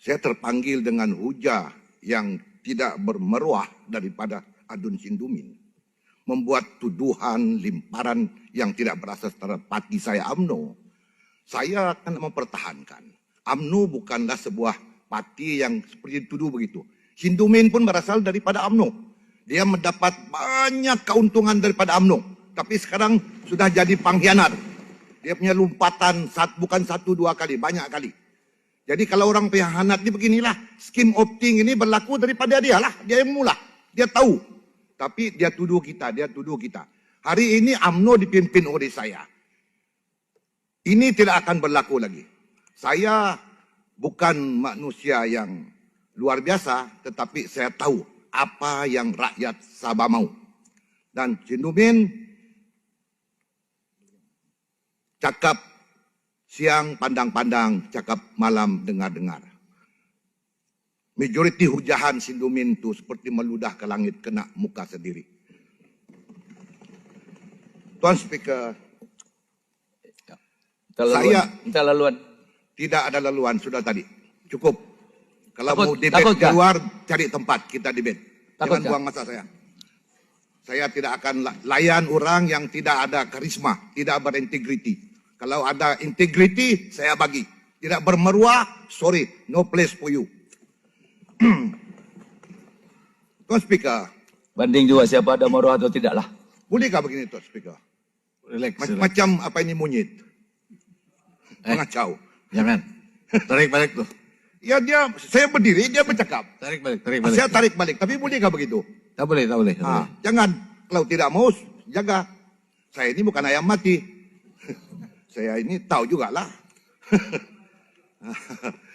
Saya terpanggil dengan hujah yang tidak bermeruah daripada Adun Sindumin. Membuat tuduhan, limparan yang tidak berasas terhadap saya AMNO. Saya akan mempertahankan. AMNO bukanlah sebuah parti yang seperti dituduh begitu. Sindumin pun berasal daripada AMNO. Dia mendapat banyak keuntungan daripada AMNO. Tapi sekarang sudah jadi pengkhianat. Dia punya lompatan bukan satu dua kali, banyak kali. Jadi kalau orang pengkhianat ni beginilah, skim opting ini berlaku daripada dia lah. Dia yang mula. Dia tahu. Tapi dia tuduh kita, dia tuduh kita. Hari ini AMNO dipimpin oleh saya. Ini tidak akan berlaku lagi. Saya bukan manusia yang luar biasa, tetapi saya tahu apa yang rakyat Sabah mau. Dan Cindumin cakap siang pandang-pandang, cakap malam dengar-dengar. Majoriti hujahan Sindumin itu seperti meludah ke langit kena muka sendiri. Tuan Speaker, Terlaluan. Saya- Terlaluan. tidak ada leluhan sudah tadi. Cukup. Kalau Takut- mau debat takut di luar, cari tempat kita debat. Takut Jangan buang masa saya. Saya tidak akan la- layan orang yang tidak ada karisma, tidak berintegriti. Kalau ada integriti, saya bagi. Tidak bermeruah, sorry, no place for you. Tuan Speaker, Banding juga siapa ada maruah atau tidaklah. bolehkah begini Tuan Speaker? Relax, Mac- relax. Macam apa ini monyet? Eh. Mengacau. Jangan. Tarik balik tuh. Ya dia, saya berdiri, dia bercakap. Tarik balik, tarik balik. Saya tarik balik, tapi bolehkah begitu? Tak boleh, tak boleh. tak Ah, boleh. jangan kalau tidak mau jaga. Saya ini bukan ayam mati. Saya ini tahu juga lah.